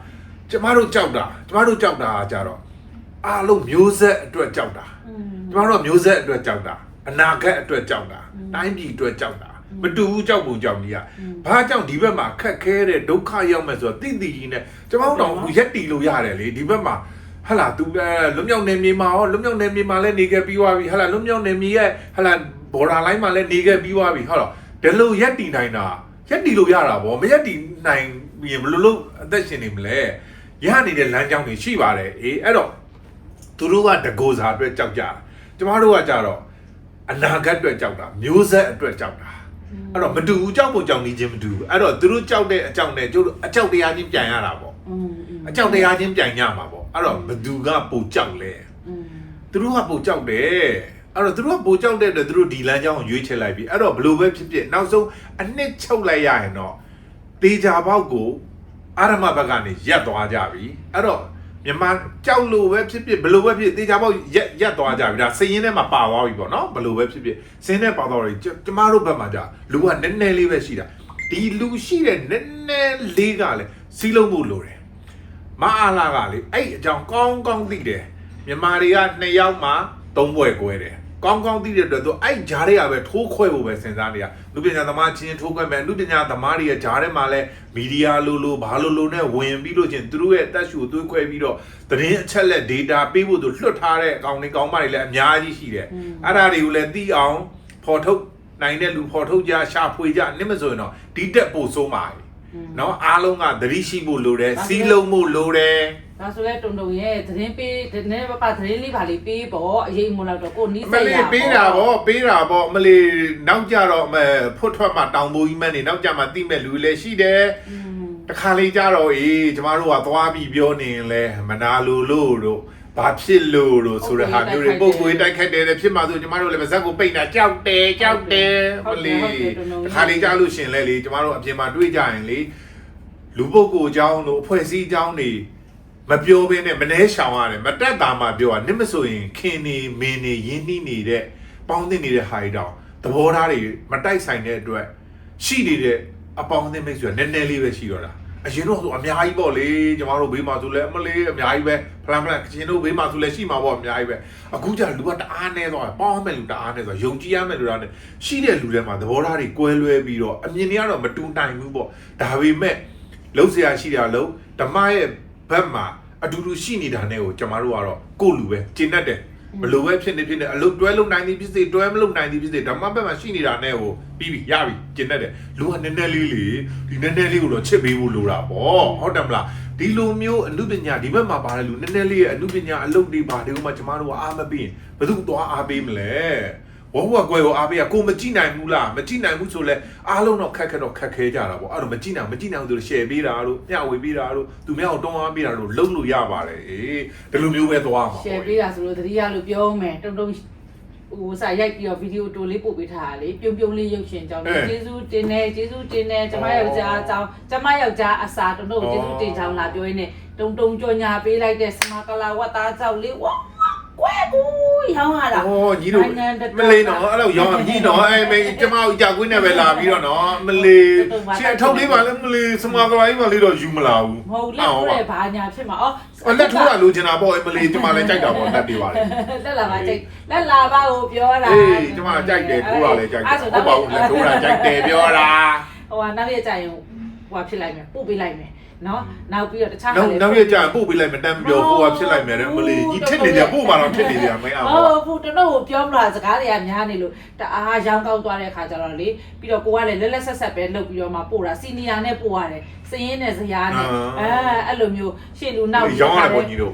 ကျမတို့ကြောက်တာကျမတို့ကြောက်တာကကြတော့အားလုံးမျိုးဆက်အတွက်ကြောက်တာကျမတို့ကမျိုးဆက်အတွက်ကြောက်တာအနာဂတ်အတွက်ကြောက်တာတိုင်းပြည်အတွက်ကြောက်တာမတူဘူးကြောက်ဖို့ကြောက်နေရဘာကြောင့်ဒီဘက်မှာခက်ခဲတဲ့ဒုက္ခရောက်မဲ့ဆိုတော့တိတိကြီးနဲ့ကျမတို့တော့အခုရက်တီလို့ရတယ်လေဒီဘက်မှာ ဟလာသူအဲလွတ်မြောက်နေမြေမှာရောလွတ်မြောက်နေမြေမှာလည်းနေခဲ့ပြီးသွားပြီဟလာလွတ်မြောက်နေမြေရဲ့ဟလာဘော်ဒါလိုင်းမှာလည်းနေခဲ့ပြီးသွားပြီဟုတ်တော့ဒီလိုရက်တီနိုင်တာရက်တီလို့ရတာဗောမရက်တီနိုင်ရင်ဘယ်လိုလုပ်အသက်ရှင်နေမလဲရနေတဲ့လမ်းကြောင်းတွေရှိပါတယ်အေးအဲ့တော့သူတို့ကတကိုးစားအတွက်ကြောက်ကြတာကျမတို့ကကြတော့အနာဂတ်အတွက်ကြောက်တာမျိုးဆက်အတွက်ကြောက်တာအဲ့တော့မတူဘူးကြောက်ဖို့ကြောက်နေခြင်းမတူဘူးအဲ့တော့သူတို့ကြောက်တဲ့အကြောက်နဲ့ကျတို့အကြောက်တရားချင်းပြန်ရတာပေါ့အကြောက်တရားချင်းပြန်ရမှာပေါ့ အဲ့တော့ဘသူကပိုကြောက်လဲသူတို့ကပိုကြောက်တယ်အဲ့တော့သူတို့ကပိုကြောက်တဲ့အတွက်သူတို့ဒီလမ်းကြောင်းကိုရွေးချယ်လိုက်ပြီအဲ့တော့ဘလို့ပဲဖြစ်ဖြစ်နောက်ဆုံးအနှစ်ချုပ်လိုက်ရရင်တော့တေချာပေါက်ကိုအာရမဘက်ကနေရက်သွားကြပြီအဲ့တော့မြန်မာကြောက်လို့ပဲဖြစ်ဖြစ်ဘလို့ပဲဖြစ်တေချာပေါက်ရက်ရက်သွားကြပြီဒါစရင်ထဲမှာပါသွားပြီပေါ့နော်ဘလို့ပဲဖြစ်ဖြစ်စင်းထဲပါသွားတယ်ကျကျမတို့ဘက်မှာကြာလူကနည်းနည်းလေးပဲရှိတာဒီလူရှိတဲ့နည်းနည်းလေးကလည်းစီးလုံးမှုလိုတယ် မအားလာကလေအဲ့အကြောင်းကောင်းကောင်းသိတယ်မြန်မာတွေကနှစ်ယောက်မှသုံးဘွယ်ကွဲတယ်ကောင်းကောင်းသိတဲ့အတွက်သူအဲ့ဂျားတွေကပဲထိုးခွဲဖို့ပဲစဉ်းစားနေတာလူပညာသမားချင်းထိုးခွဲမယ်လူပညာသမားတွေရဲ့ဂျားထဲမှာလဲမီဒီယာလိုလိုဘာလိုလိုနဲ့ဝင်ပြီးလို့ချင်းသူတို့ရဲ့အသက်ရှူသွေးခွဲပြီးတော့သတင်းအချက်လက် data ပေးဖို့သူလွှတ်ထားတဲ့အကောင်တွေကောင်းမတွေလည်းအများကြီးရှိတယ်အဲ့ဒါတွေကိုလည်းသိအောင်ဖော်ထုတ်နိုင်တဲ့လူဖော်ထုတ်ကြရှာဖွေကြနစ်မဆိုရင်တော့ဒီတက်ပို့ဆိုးမှာလေ နော်အားလုံးကသတိရှိဖို့လိုတယ်စီးလုံးဖို့လိုတယ်ဒါဆိုလဲတုံတုံရဲ့သတင်းပေးသတင်းပပသတင်းလေးပါလေးပေးပေါ့အရေးမလို့တော့ကိုနီးအစမက်ရလေးပေးတာဗောပေးတာဗောအမလေးနောက်ကြတော့အမဖွတ်ထွက်မှတောင်ပိုးကြီးမက်နေနောက်ကြမှတိမဲ့လူလည်းရှိတယ်တခါလေးကြတော့အေးကျမတို့ကသွားပြီးပြောနေရင်လဲမနာလိုလို့တို့ ဘာဖြစ်လို့တို့ဆိုတဲ့ဟာမျိုးတွေပုံကိုယ်တိုက်ခတ်တယ်တဲ့ဖြစ်မှဆိုကျမတို့လည်းပါဇက်ကိုပိတ်တာကြောက်တယ်ကြောက်တယ်မလေးတခါလေးကြလို့ရှင်လဲလေကျမတို့အပြင်မှာတွေ့ကြရင်လေလူပုဂ္ဂိုလ်အကြောင်းတို့အဖွဲ့အစည်းအကြောင်းတွေမပြောဘဲနဲ့မနှဲရှောင်ရတယ်မတက်တာမှပြောတာနစ်မဆိုရင်ခင်နေမင်းနေရင်းနှီးနေတဲ့ပေါင်းသင်းနေတဲ့ဟာတွေတောင်သဘောထားတွေမတိုက်ဆိုင်တဲ့အတွက်ရှိနေတဲ့အပေါင်းအသင်းမိတ်ဆွေကနည်းနည်းလေးပဲရှိတော့တာ အရင်တော့ဆိုအများကြီးပေါ့လေကျမတို့ဘေးမှာဆိုလဲအမလေးအများကြီးပဲဖလန်ဖလန်ကချင်တို့ဘေးမှာဆိုလဲရှိမှာပေါ့အများကြီးပဲအခုကျလူကတအားနေသွားပေါင်းမဲ့လူတအားနေဆိုယုံကြည်ရမဲ့လူတအားနေရှိတဲ့လူတွေမှာသဘောထားတွေကွဲလွဲပြီးတော့အမြင်တွေကတော့မတူနိုင်ဘူးပေါ့ဒါပေမဲ့လုံးစရာရှိတာလုံးဓမ္မရဲ့ဘက်မှာအတူတူရှိနေတာနဲ့ကိုကျမတို့ကတော့ကိုယ့်လူပဲကျင့်တတ်တယ် ဘလို့ပဲဖြစ်နေဖြစ်နေအလုပ်တွဲလုပ်နိုင်သည်ဖြစ်စေတွဲမလုပ်နိုင်သည်ဖြစ်စေဓမ္မဘက်မှာရှိနေတာနဲ့ကိုပြီးပြီရပြီကျင့်တတ်တယ်လူကနည်းနည်းလေးလေဒီနည်းနည်းလေးကိုတော့ချစ်ပေးဖို့လိုတာပေါ့ဟုတ်တယ်မလားဒီလိုမျိုးအမှုပညာဒီဘက်မှာပါတယ်လူနည်းနည်းလေးရဲ့အမှုပညာအလုပ်တွေပါတယ်ဥမာကျမတို့ကအားမပေးရင်ဘယ်သူသွားအားပေးမလဲ ဝဟွာကွယ်ကိုအားပေးရကိုမကြည့်နိုင်ဘူးလားမကြည့်နိုင်ဘူးဆိုလဲအားလုံးတော့ခက်ခက်တော့ခက်ခဲကြတာပေါ့အဲ့တော့မကြည့်နိုင်မကြည့်နိုင်ဘူးဆိုလို့ share ပေးတာတို့မျှဝေပေးတာတို့သူများကိုတွန်းအားပေးတာတို့လုပ်လို့ရပါတယ်အေးဒီလိုမျိုးပဲသွားမှာရှယ်ပေးတာဆိုလို့သတိရလို့ပြောမယ်တုံတုံဟိုစာရိုက်ပြီးတော့ဗီဒီယိုတိုလေးပို့ပေးထားတာလေပြုံပြုံလေးရုပ်ရှင်ကြောင်းကျေးဇူးတင်တယ်ကျေးဇူးတင်တယ်ကျမယောက်ျားအကြောင်းကျမယောက်ျားအစာတုံတုံကျေးဇူးတင်ကြောင်းလာပြောရင်းနဲ့တုံတုံကြော်ညာပေးလိုက်တဲ့စမကလာဝတ်သားကြောက်လေးဝါ ကွဲကူရောင်းရတာอ๋อညီတို့မလေးနော်အဲ့လိုရောင်းညီနော်အဲ့မေကျမတို့ကြာကွင်းနဲ့ပဲလာပြီးတော့နော်မလေးရှင်းထုတ်လေးပါလဲမလေးစမာကလာကြီးပါလေးတော့ယူမလာဘူးမဟုတ်လက်ထိုးတဲ့ဘာညာဖြစ်မှာဩအော်လက်ထိုးတာလိုချင်တာပေါ့အဲ့မလေးကျမလည်းကြိုက်တာပေါ့လက်တွေပါလေလက်လာပါကြိုက်လက်လာပါကိုပြောတာအေးကျမကြိုက်တယ်ထိုးတာလည်းကြိုက်တယ်ဟုတ်ပါဘူးလက်ထိုးတာကြိုက်တယ်ပြောတာဟိုကနောက်ရက်ကျရင်ဟိုဖြစ်လိုက်မယ်ပို့ပေးလိုက်မယ် နော်နောက်ပြီးတော့တခြားနောက်နောက်ရကြာပို့ပေးလိုက်မတမ်းပြောဟိုကဖြစ်လိုက်မယ်တဲ့မလေးကြီးထစ်နေကြပို့မှတော့ထစ်နေကြမင်းအောင်ဟုတ်ဘူးတော်တော်ကိုပြောမလားစကားတွေကများနေလို့တအားရောင်းကောက်သွားတဲ့အခါကျတော့လေပြီးတော့ကိုကလည်းလက်လက်ဆက်ဆက်ပဲလုပ်ပြီးတော့မှပို့တာစီနီယာနဲ့ပို့ရတယ်စင်းရင်းနဲ့ဇရာနဲ့အဲအဲ့လိုမျိုးရှေ့လူနောက်ရောင်းရတယ်ပေါ့ညီတို့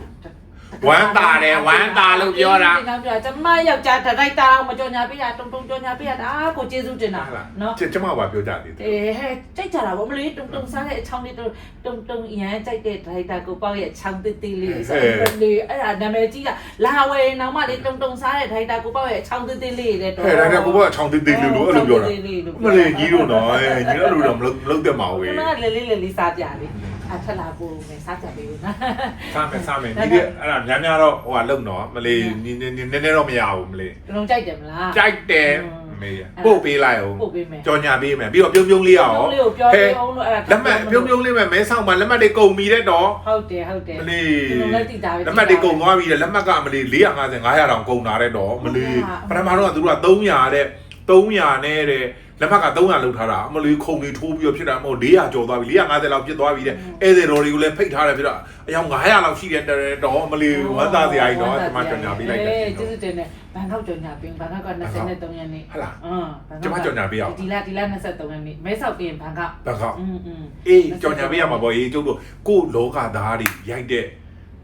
ဝမ်းတာတယ်ဝမ်းတာလို့ပြောတာနောက်ပြောကျမယောက်ျားဒရိုက်တာအောင်မကြော်ညာပေးရတုံတုံကြော်ညာပေးရတာကိုကျေးဇူးတင်တာနော်ကျကျမကပြောကြသေးတယ်အေးဟဲ့ကြိုက်ကြတာဗောမလေးတုံတုံစားတဲ့အချောင်းလေးတုံတုံတုံရမ်းကြိုက်တဲ့ဒရိုက်တာကိုပေါ့ရဲ့ချောင်းတစ်တစ်လေးဆိုတော့လေအဲ့ဒါနာမည်ကြီးကလာဝယ်နောက်မှလေတုံတုံစားတဲ့ဒရိုက်တာကိုပေါ့ရဲ့ချောင်းတစ်တစ်လေးတဲ့တော့ဟဲ့ဒါကကိုကအချောင်းသေးသေးလို့လို့အဲ့လိုပြောတာမလေးကြီးတို့နော်ညီတို့လိုတော့မလုပ်မလုပ်တတ်ပါဘူးကမလေးလေးလေးလေးစားပြလေ အထက်လာကိုမယ်စားကြပေးဦးနော်စားမယ်စားမယ်ဒီကအဲ့ဒါများများတော့ဟိုကလုံတော့မလေးနည်းနည်းနည်းနည်းတော့မရဘူးမလေးတုံကြိုက်တယ်မလားကြိုက်တယ်မေးပို့ပေးလိုက်အောင်ပို့ပေးမယ်ကြော်ညာပေးမယ်ပြီးတော့ပြုံးပြုံးလေးအောင်လေးကိုပြောပေးအောင်လို့အဲ့ဒါလက်မှတ်ပြုံးပြုံးလေးမယ်မဲဆောင်မှာလက်မှတ်တွေကုန်ပြီတဲ့တော့ဟုတ်တယ်ဟုတ်တယ်မလေးဒီလိုလည်းတည်တာပဲလက်မှတ်တွေကုန်သွားပြီတဲ့လက်မှတ်ကမလေး450 900တောင်ကုန်တာတဲ့တော့မလေးပထမတော့ကသူတို့က300တဲ့300နဲ့တဲ့ လက်မှတ်က300လောက်ထားတာအမလေးခုံလေးထိုးပြီးတော့ဖြစ်တာမဟုတ်400ကျော်သွားပြီ450လောက်ဖြစ်သွားပြီတဲ့ဧည့်သည်တော်တွေကိုလည်းဖိတ်ထားတယ်ဖြစ်တော့အယောင်900လောက်ရှိတဲ့တော့မလေးဝမ်းသာစရာကြီးတော့ဒီမှာကြော်ညာပေးလိုက်တယ် ကျေးဇူးတင်တယ်ဘန်ကောက်ကြော်ညာပေးဘန်ကောက်က23ရက်နေ့ ဟုတ်လား အင်း ကျမကြော်ညာပေးအောင် ဒီလဒီလ23ရက်နေ့မဲဆောက်ပြင်ဘန်ကောက် ဘက်ကောက် อืมอืม အေးကြော်ညာပေးရမှာပေါ့အေးကျုပ်တို့ကို့လောကသားတွေရိုက်တဲ့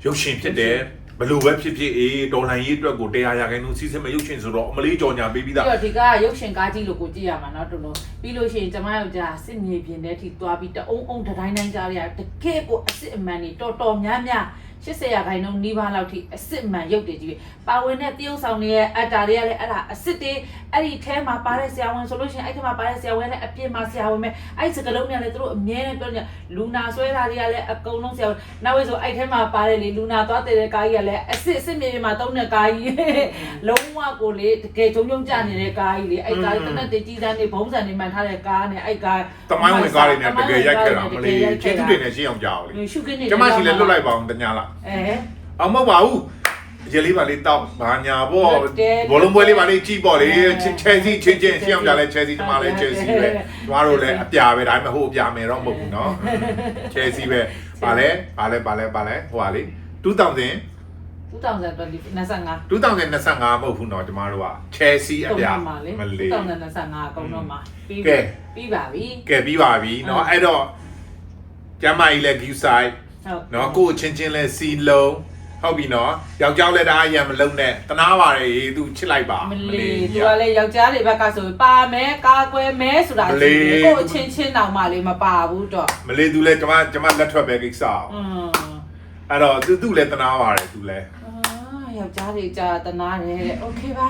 ရုပ်ရှင်ဖြစ်တယ် ဘလို့ပဲဖြစ်ဖြစ်အေးဒေါ်လာရေးအတွက်ကိုတရားရခိုင်နှုန်းစီးစမဲ့ရုပ်ရှင်ဆိုတော့အမလေးကြော်ညာပေးပြီး ပြီး သား တော့ဒီကရုပ်ရှင်ကားကြီးလို့ကိုကြည့်ရမှာเนาะတော်တော်ပြီးလို့ရှိရင်ကျမယောက်ျားစစ်မြေပြင်ထဲထိသွားပြီးတအုံအုံတတိုင်းတိုင်းကြားရတကယ့်ကိုအစ်စ်အမှန်နေတော်တော်များများ 80ရာခိုင်နှုန်းနီးပါးလောက်ထိအစ်စ်မှန်ရုပ်တွေကြီးပဲပါဝင်တဲ့တရုပ်ဆောင်တွေရဲ့အတ္တာတွေကလည်းအဲ့ဒါအစ်စ်တွေအဲ့ဒီထဲမှာပါတဲ့ဆရာဝန်ဆိုလို့ရှိရင်အဲ့ထဲမှာပါတဲ့ဆရာဝန်လည်းအပြည့်မှာဆရာဝန်ပဲအဲ့ဒီစကလုံးတွေကလည်းသူတို့အမြဲတမ်းပြောနေလူနာဆွဲတာတွေကလည်းအကုန်လုံးဆရာဝန်နောက်ဝဲဆိုအဲ့ထဲမှာပါတယ်လေလူနာသွားတဲ့ကားကြီးကလည်းအစ်စ်အစ်စ်မြေပြင်မှာတုံးတဲ့ကားကြီးလုံးဝကိုလေတကယ်ဂျုံဂျုံကြနေတဲ့ကားကြီးလေအဲ့ကားကြီးတနက်တကြီးစမ်းနေဘုံစံနေမှန်ထားတဲ့ကားနဲ့အဲ့ကားတမိုင်းဝင်ကားတွေနဲ့တကယ်ရိုက်ခဲ့တာမလေးချင်းသူတွေနဲ့ရှင်းအောင်ကြောက်လေရှုခင်းနေကျမရှိလဲလွတ်လိုက်ပါအောင်တညာလားအဲ အောင်မဟုတ်ပါဘူးရေလေးပါလေးတောက်ဘာညာပေါ့ ဟုတ်တယ် ဘောလုံးပွဲလေးပါလေးကြည့်ပေါ့လေ အဲ ချယ်ဆီချင်းချင်းရှင်းအောင်ကြလဲချယ်ဆီကျမလည်းချယ်ဆီပဲကျမတို့လည်းအပြာပဲဒါပေမဲ့ဟိုအပြာမယ်တော့မဟုတ်ဘူးเนาะချယ်ဆီပဲပါလဲပါလဲပါလဲပါလဲဟိုပါလေ2000 2025 2025မဟုတ်ဘူးเนาะကျမတို့ကချယ်ဆီအပြာ မှာလေ မလေး 2025အကုန်တော့မှာပြီး ကဲ ပြီးပါပြီ ကဲပြီးပါပြီเนาะအဲ့တော့ကျမကြီးလည်း view site ဟုတ် နော်ကိုယ့်အချင်းချင်းလဲစီလုံးဟုတ်ပြီနော်ယောက်ျားလည်းတအားရံမလုံးနဲ့တနာပါလေသူချစ်လိုက်ပါ မလီသူကလည်းယောက်ျားတွေဘက်ကဆိုပါမဲကာကွယ်မဲဆိုတာရှိတယ်ကိုအချင်းချင်းတောင်မှလေးမပါဘူးတော့ မလေးသူလဲကျမကျမလက်ထွက်ပဲကိစ္စအောင် อืม အဲ့တော့သူသူလည်းတနာပါတယ်သူလည်း အာယောက်ျားတွေကြာတနာတယ်တဲ့โอเคပါ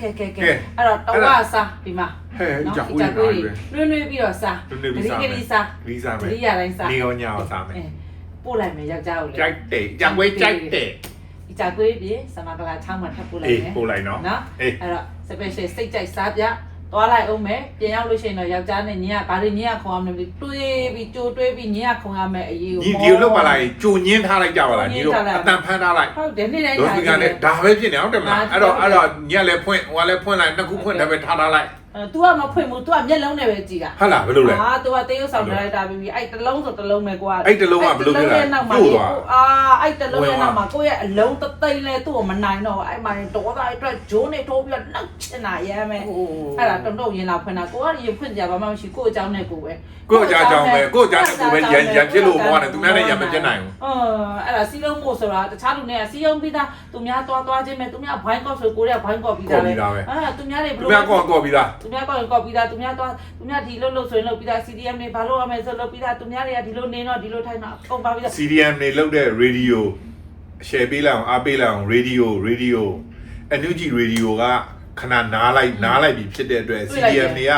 ကဲကဲကဲ ကဲ အဲ့တော့တော့ကစားဒီမှာ ဟဲ့ နော် ကြောက် ဒီ ဦး ကြ ရပါ ကွေး ပဲ နွေးနွေးပြီးတော့စား နွေးနွေးပြီးစားမယ် ဂရီစား ဂရီစားမယ် ဂရီရတိုင်းစား နေရောညောင်စားမယ် အဲ ပို့လိုက်မယ်ယောက်ျားကိုလေကြိုက်တယ်ကြောက်ဝဲကြိုက်တယ်ဒီကြကွေးပြေစမကလာချောင်းမှာထပ်ပို့လိုက်အေးမယ်ပို့လိုက်နော်နော်အေးအဲ့တော့ special စိတ်ကြိုက်စားပြသွားလိုက်အောင်မယ်ပြန်ရောက်လို့ရှိရင်တော့ယောက်ျားနဲ့ညီကဘာတွေညီကခုံအောင်လဲမသိဘူးတွေးပြီးကြိုးတွေးပြီးညီကခုံရမယ်အရေးကို ညီဒီလောက်ပါလိုက်ကြုံညင်းထားလိုက်ကြပါလားညီတို့အတန်ဖန်းထားလိုက်ဟုတ်တယ်နေ့တိုင်းဒိုစပီကနဲ့ဒါပဲဖြစ်နေအောင်တယ်မလားအဲ့တော့အဲ့တော့ညက်လည်းဖွင့်ဟိုလည်းဖွင့်လိုက်နှစ်ခုဖွင့်တယ်ပဲထားထားလိုက်အဲ तू ကမဖွင့်ဘူး तू ကမျက်လုံးနဲ့ပဲကြည်တာ ဟုတ်လားဘယ်လိုလဲ ဟာ तू ကတေးရုပ်ဆောင်ထားလိုက်တာပြီးပြီးအဲ့တစ်လုံးဆိုတစ်လုံးပဲကွာ အဲ့တစ်လုံးကဘယ်လိုဖြစ်လဲ အဲ့တစ်လုံးရဲ့နောက်မှာ ပြို့သွား အာအဲ့တစ်လုံး ဝင် ရဲ့ သွား နောက်မှာကိုယ့်ရဲ့အလုံးတသိန်းလဲသူ့ကိုမနိုင်တော့ဘူးအဲ့မှာဒေါသအတွက်ဂျိုးနေထိုးပြီးတော့နှောက်ချင်တာရမ်းမယ်အဲ့ဒါတုံတုံရင်လာဖွင့်တာကိုကရင်ဖွင့်ကြပါမှမရှိကိုယ့်အကြောင်းနဲ့ကိုယ်ပဲ ကိုယ့်အကြောင်းပဲကိုယ့်အကြောင်းနဲ့ကိုယ်ပဲရံရံဖြစ်လို့ဘောနဲ့သူများနဲ့ရံမဖြစ်နိုင်ဘူး အော်အဲ့ဒါစီးလုံးမို့ဆိုတာတခြားလူတွေကစီးလုံးပြီးသားသူများသွားသွားချင်းပဲသူများဘိုင်းကော့ဆိုကိုရီးယားဘိုင်းကော့ပြီးသားပဲအာသူများတွေဘ သူ လို့ များကောကောပြီးသား သူ များကော့ကော့ပြီးသားသူများသွားသူများဒီလိုလို့ဆိုရင်လို့ပြီးသား CDM တွေဘာလို့ရမယ်ဆိုလို့ပြီးသားသူများတွေကဒီလိုနေတော့ဒီလိုထိုင်တော့အကုန်ပါပြီးသား CDM နေလောက်တဲ့ radio share ပေးလိုက်အောင်အားပေးလိုက်အောင် radio radio အန်ယူဂျီ radio ကခဏနားလိုက်နားလိုက်ပြီဖြစ်တဲ့အတွက် CDM တွေက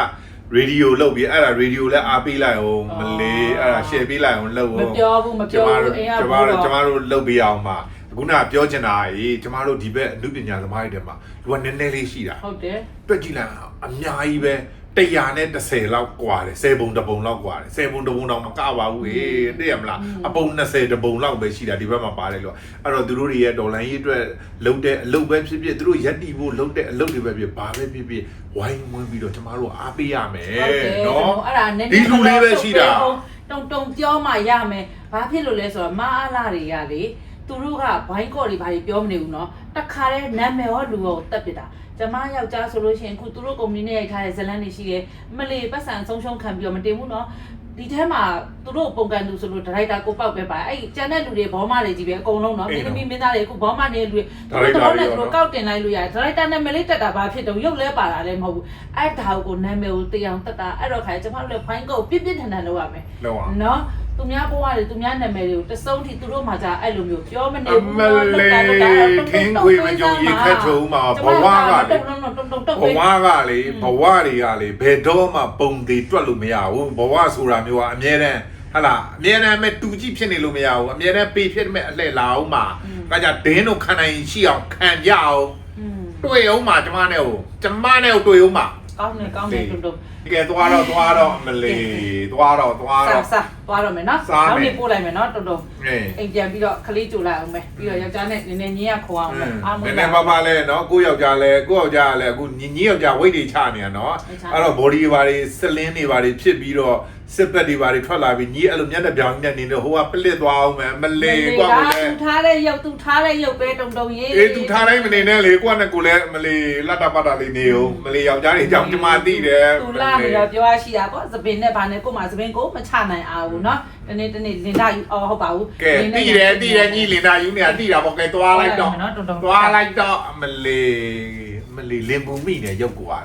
radio လောက်ပြီးအဲ့ဒါ radio လည်းအားပေးလိုက်အောင်မလေးအဲ့ဒါ share ပေးလိုက်အောင်လုပ်မအောင်ပြောဘူးမကျပြောမဘူးတို့အိမ်ကကျမဘူးတို့ကျမတော့တို့လုပ်ပေးအောင်ပါ ခုနကပြောချင်တာကြီးကျမတို့ဒီဘက်အမှုပညာသမားတွေထဲမှာလူကနည်းနည်းလေးရှိတာ ဟုတ်တယ် တွက်ကြည့်လိုက်အောင်အများကြီးပဲ100နဲ့30လောက်กว่าတယ်10ပုံတစ်ပုံလောက်กว่าတယ်10ပုံတစ်ပုံတော့မကပါဘူးဟေးသိရမလားအပုံ20တစ်ပုံလောက်ပဲရှိတာဒီဘက်မှာပါတယ်လို့အဲ့တော့သူတို့တွေရဲ့ဒေါ်လာရေးအတွက်လုပ်တဲ့အလုပ်ပဲဖြစ်ဖြစ်သူတို့ရက်တီဖို့လုပ်တဲ့အလုပ်တွေပဲဖြစ်ဘာပဲဖြစ်ဖြစ်ဝိုင်းဝန်းပြီးတော့ကျမတို့အားပေးရမယ် ဟုတ်တယ် နော် အဲ့ဒါနည်းနည်း ဒီလူလေးပဲရှိတာ တုံတုံပြောမှရမယ်ဘာဖြစ်လို့လဲဆိုတော့မအားလာတွေကလေ သူတို့ကဘိုင်းကော့တွေဘာတွေပြောမနေဘူးเนาะတခါတည်းနာမည်ရောလူရောတက်ပစ်တာကျမယောက်ျားဆိုလို့ရှိရင်အခုသူတို့ကုမ္ပဏီနဲ့ရိုက်ထားတဲ့ဇလန်းတွေရှိတယ်မလီပတ်စံဆုံးရှုံးခံပြီးတော့မတင်ဘူးเนาะဒီထဲမှာသူတို့ပုံကန်သူဆိုလို့ဒရိုက်တာကိုပောက်ပဲပါအဲ့ကျန်တဲ့လူတွေဘောမတွေကြီးပဲအကုန်လုံးเนาะမင်းသမီးမင်းသားတွေအခုဘောမနေတဲ့လူတွေသူတို့တော့လည်းသူတို့ကောက်တင်လိုက်လို့ရတယ်ဒရိုက်တာနာမည်လေးတက်တာဘာဖြစ်တော့ရုပ်လဲပါတာလည်းမဟုတ်ဘူးအဲ့ဒါကိုနာမည်ကိုတရားတက်တာအဲ့တော့ခါကျမတို့လည်းဖိုင်းကုတ်ပြစ်ပြစ်ထန်ထန်လုပ်ရမယ် လောက်အောင် နော် သူများဘဝတွေသူများနာမည်တွေကိုတစုံထိသူတို့မှကြာအဲ့လိုမျိုးပြောမနေအဘူးမလေးထင်းခွေမကြုံရေခတ်ထုံမှာဘဝကလေတုံတုံတုံတုံတုံဘဝကလေဘဝတွေကလေဘယ်တော့မှပုံသေးတွက်လို့မရဘူးဘဝဆိုတာမျိုးကအမြဲတမ်းဟလာအမြဲတမ်းမဲ့တူကြည့်ဖြစ်နေလို့မရဘူးအမြဲတမ်းပေဖြစ်မဲ့အလှည့်လာအောင်မှာကကြဒင်းတို့ခံနိုင်ရှိအောင်ခံကြအောင်อืมတွေ့အောင်မှာကျမနဲ့ကိုကျမနဲ့ကိုတွေ့အောင်မှာ ကောင်းနေကောင်းနေတုံတုံတကယ်သွားတော့သွားတော့မလီသွားတော့သွားစားတော့ စားသွားတော့မယ်နော်စားမယ် နောက်နေ့ပို့လိုက်မယ်နော်တုံတုံအေးအိမ်ပြန်ပြီးတော့ခလေးကြိုလိုက်အောင်မယ်ပြီးတော့ယောက်ျားနဲ့နည်းနည်းညင်းရခေါ်အောင်မယ်အားမနလို့ည်းနည်းပါးပါးလဲနော်ကိုယောက်ျားလဲကိုယောက်ျားလဲအခုညီညီယောက်ျားဝိတ်တွေချနေရနော်ဝိတ်ချအဲ့တော့ body တွေဘာတွေစလင်းတွေဘာတွေဖြစ်ပြီးတော့ စစ်ပတ်တွေဘာတွေထွက်လာပြီးညီအဲ့လိုမျက်နှာပြောင်နဲ့နေတော့ဟိုကပလစ်သွားအောင်မယ်မလေကွာကိုလဲ သူထားတဲ့ရုပ်သူထားတဲ့ရုပ်ပဲတုံတုံရေး အေးသူထားတိုင်းမနေနဲ့လေကိုကနဲ့ကိုလဲမလေလတ်တပတ်တာလေးနေအောင်မလေယောက်ျားတွေအကြောင်းကျမသိတယ် သူလာနေတော့ပြောရရှိတာပေါ့သပင်နဲ့ဗာနဲ့ကို့မှာသပင်ကိုမချနိုင်အောင်ဘူးเนาะဒီနေ့ဒီနေ့လင်တာယူအော်ဟုတ်ပါဘူး ကဲတိတယ်တိတယ်ညီလင်တာယူနေတာတိတာပေါ့ကဲသွားလိုက်တော့ နော်တုံတုံ သွားလိုက်တော့မလေမလေလင်ပူမိနေရုပ်ကွာ